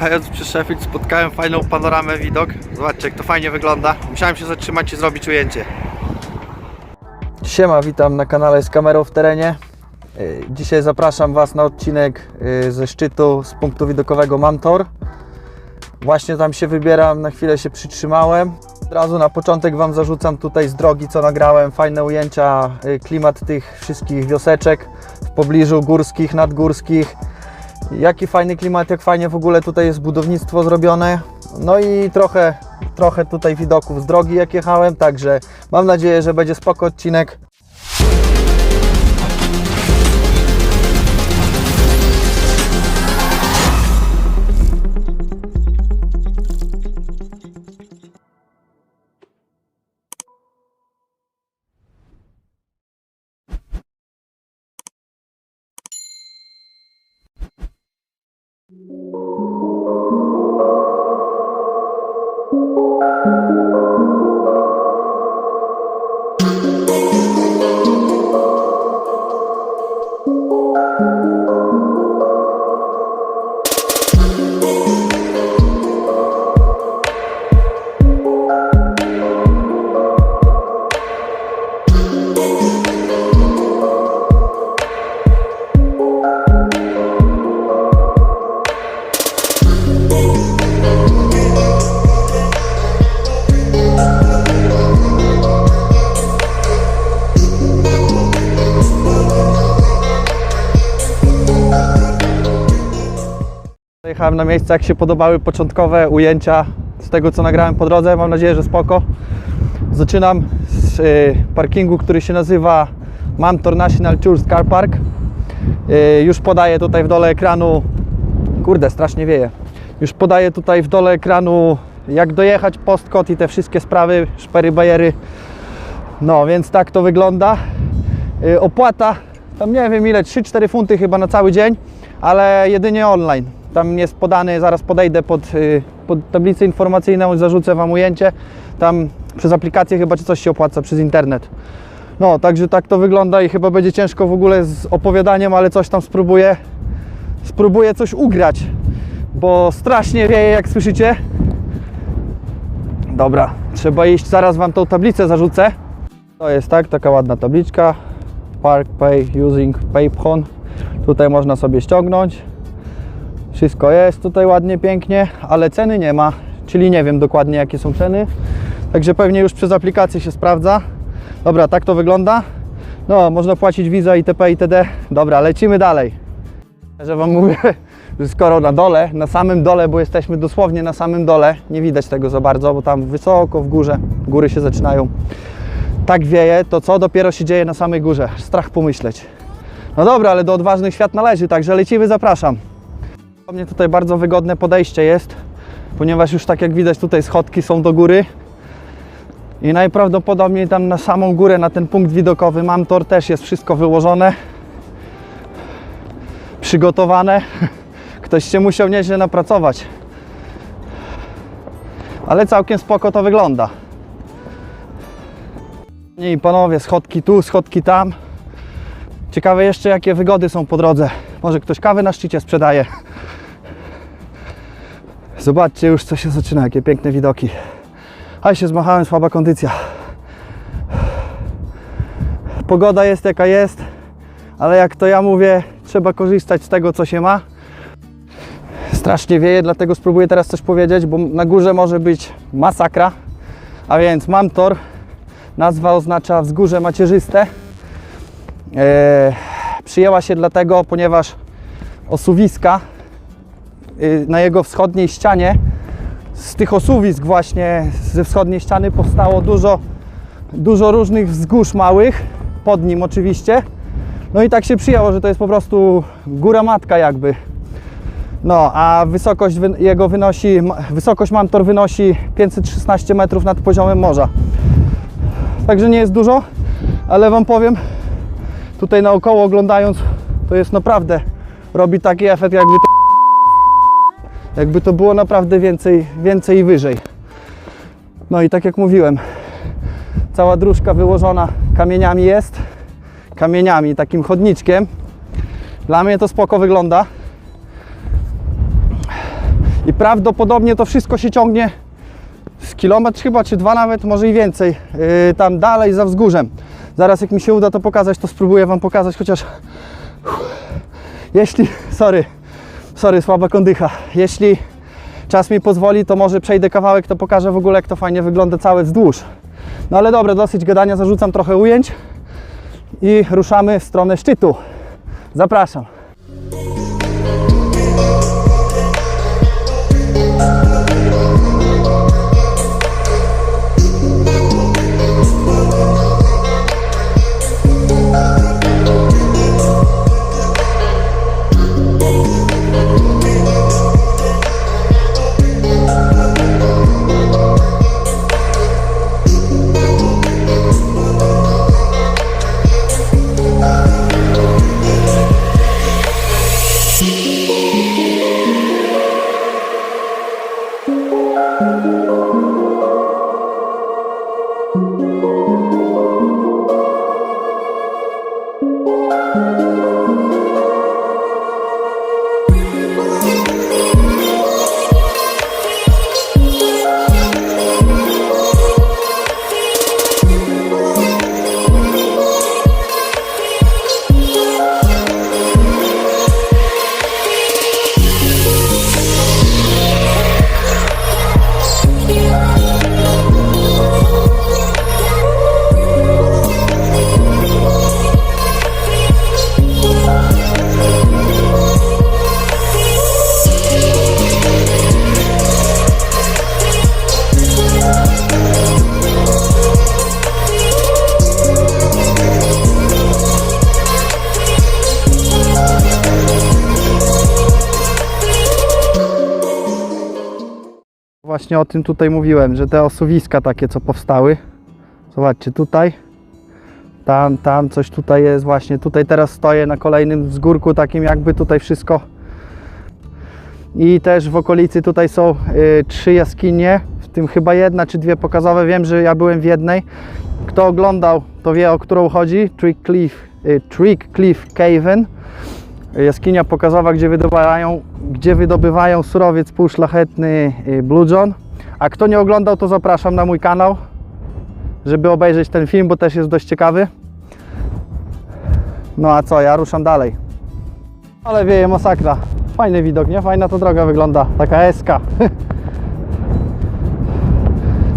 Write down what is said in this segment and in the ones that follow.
Przejeżdżając przez Sheffield spotkałem fajną panoramę widok. Zobaczcie jak to fajnie wygląda. Musiałem się zatrzymać i zrobić ujęcie. Siema, witam na kanale z kamerą w terenie. Yy, Dzisiaj zapraszam Was na odcinek yy, ze szczytu z punktu widokowego Mamtor. Właśnie tam się wybieram, na chwilę się przytrzymałem. Od razu na początek Wam zarzucam tutaj z drogi, co nagrałem, fajne ujęcia, yy, klimat tych wszystkich wioseczek w pobliżu górskich, nadgórskich. Jaki fajny klimat, jak fajnie w ogóle tutaj jest budownictwo zrobione. No i trochę, trochę tutaj widoków z drogi jak jechałem, także mam nadzieję, że będzie spoko odcinek. Jechałem na miejsce, jak się podobały początkowe ujęcia z tego, co nagrałem po drodze. Mam nadzieję, że spoko. Zaczynam z y, parkingu, który się nazywa Mamtor National Tours Car Park. Y, już podaję tutaj w dole ekranu. Kurde, strasznie wieje. Już podaję tutaj w dole ekranu, jak dojechać, postkod i te wszystkie sprawy, szpery, bajery. No, więc tak to wygląda. Y, opłata, tam nie wiem ile, 3-4 funty chyba na cały dzień, ale jedynie online. Tam jest podany, zaraz podejdę pod, y, pod tablicę informacyjną i zarzucę Wam ujęcie. Tam przez aplikację chyba czy coś się opłaca, przez internet. No, także tak to wygląda i chyba będzie ciężko w ogóle z opowiadaniem, ale coś tam spróbuję. Spróbuję coś ugrać, bo strasznie wieje, jak słyszycie. Dobra, trzeba iść, zaraz Wam tą tablicę zarzucę. To jest tak, taka ładna tabliczka. Park Pay Using PayPhone. Tutaj można sobie ściągnąć. Wszystko jest tutaj ładnie, pięknie, ale ceny nie ma, czyli nie wiem dokładnie jakie są ceny. Także pewnie już przez aplikację się sprawdza. Dobra, tak to wygląda. No, można płacić Visa itp. itd. Dobra, lecimy dalej. Że Wam mówię, że skoro na dole, na samym dole, bo jesteśmy dosłownie na samym dole, nie widać tego za bardzo, bo tam wysoko w górze, góry się zaczynają. Tak wieje, to co dopiero się dzieje na samej górze? Strach pomyśleć. No dobra, ale do odważnych świat należy, także lecimy, zapraszam. U mnie tutaj bardzo wygodne podejście jest, ponieważ już tak jak widać tutaj schodki są do góry i najprawdopodobniej tam na samą górę, na ten punkt widokowy mam tor, też jest wszystko wyłożone, przygotowane. Ktoś się musiał nieźle napracować. Ale całkiem spoko to wygląda. I panowie, schodki tu, schodki tam. Ciekawe jeszcze jakie wygody są po drodze. Może ktoś kawę na szczycie sprzedaje. Zobaczcie już co się zaczyna, jakie piękne widoki. Ale się zmachałem, słaba kondycja. Pogoda jest jaka jest, ale jak to ja mówię, trzeba korzystać z tego co się ma. Strasznie wieje, dlatego spróbuję teraz coś powiedzieć, bo na górze może być masakra. A więc mam tor, nazwa oznacza wzgórze macierzyste. Eee, przyjęła się dlatego, ponieważ osuwiska na jego wschodniej ścianie, z tych osuwisk właśnie ze wschodniej ściany powstało dużo, dużo różnych wzgórz małych, pod nim oczywiście. No i tak się przyjęło, że to jest po prostu góra matka jakby. No, a wysokość wy- jego wynosi, wysokość Mamtor wynosi 516 metrów nad poziomem morza. Także nie jest dużo, ale Wam powiem, tutaj naokoło oglądając, to jest naprawdę, robi taki efekt jakby to, jakby to było naprawdę więcej, więcej i wyżej. No i tak jak mówiłem, cała dróżka wyłożona kamieniami jest, kamieniami, takim chodniczkiem. Dla mnie to spoko wygląda. I prawdopodobnie to wszystko się ciągnie z kilometr chyba, czy dwa nawet, może i więcej, yy, tam dalej za wzgórzem. Zaraz jak mi się uda to pokazać, to spróbuję Wam pokazać, chociaż jeśli, sorry, sorry, słaba kondycha, jeśli czas mi pozwoli, to może przejdę kawałek, to pokażę w ogóle, jak to fajnie wygląda całe wzdłuż. No ale dobra, dosyć gadania, zarzucam trochę ujęć i ruszamy w stronę szczytu. Zapraszam. Właśnie o tym tutaj mówiłem, że te osuwiska takie, co powstały. Zobaczcie, tutaj, tam, tam, coś tutaj jest właśnie. Tutaj teraz stoję na kolejnym wzgórku, takim jakby tutaj wszystko. I też w okolicy tutaj są y, trzy jaskinie, w tym chyba jedna czy dwie pokazowe. Wiem, że ja byłem w jednej. Kto oglądał, to wie o którą chodzi. Trick Cliff, y, Trick Cliff Caven jaskinia pokazowa, gdzie wydobywają, gdzie wydobywają surowiec półszlachetny y, Blue John. A kto nie oglądał, to zapraszam na mój kanał, żeby obejrzeć ten film, bo też jest dość ciekawy. No a co, ja ruszam dalej. Ale wieje masakra. Fajny widok, nie? Fajna to droga wygląda. Taka eska.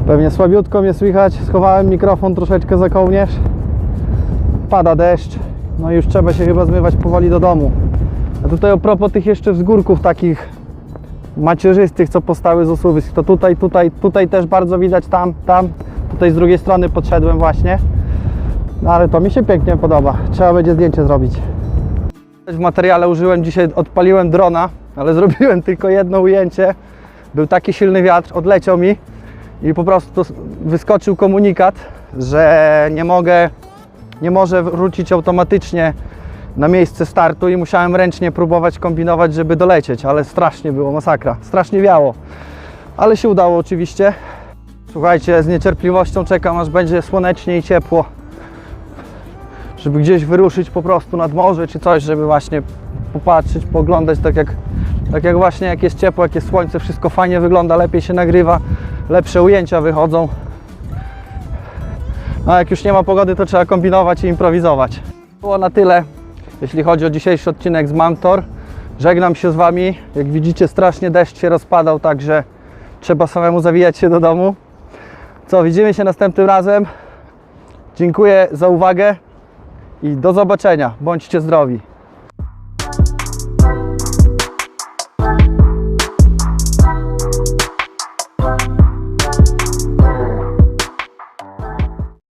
Pewnie słabiutko mnie słychać. Schowałem mikrofon troszeczkę za kołnierz. Pada deszcz. No i już trzeba się chyba zmywać powoli do domu. A tutaj a propos tych jeszcze wzgórków takich macierzystych, co powstały z osuwisk, to tutaj, tutaj, tutaj też bardzo widać, tam, tam, tutaj z drugiej strony podszedłem właśnie. No ale to mi się pięknie podoba. Trzeba będzie zdjęcie zrobić. W materiale użyłem dzisiaj, odpaliłem drona, ale zrobiłem tylko jedno ujęcie. Był taki silny wiatr, odleciał mi i po prostu wyskoczył komunikat, że nie mogę nie może wrócić automatycznie na miejsce startu i musiałem ręcznie próbować kombinować, żeby dolecieć, ale strasznie było, masakra, strasznie wiało, ale się udało oczywiście. Słuchajcie, z niecierpliwością czekam, aż będzie słonecznie i ciepło, żeby gdzieś wyruszyć po prostu nad morze czy coś, żeby właśnie popatrzeć, pooglądać, tak jak, tak jak właśnie jak jest ciepło, jak jest słońce, wszystko fajnie wygląda, lepiej się nagrywa, lepsze ujęcia wychodzą. No, jak już nie ma pogody, to trzeba kombinować i improwizować. Było na tyle, jeśli chodzi o dzisiejszy odcinek z Mantor. Żegnam się z Wami. Jak widzicie, strasznie deszcz się rozpadał, także trzeba samemu zawijać się do domu. Co, widzimy się następnym razem. Dziękuję za uwagę i do zobaczenia. Bądźcie zdrowi.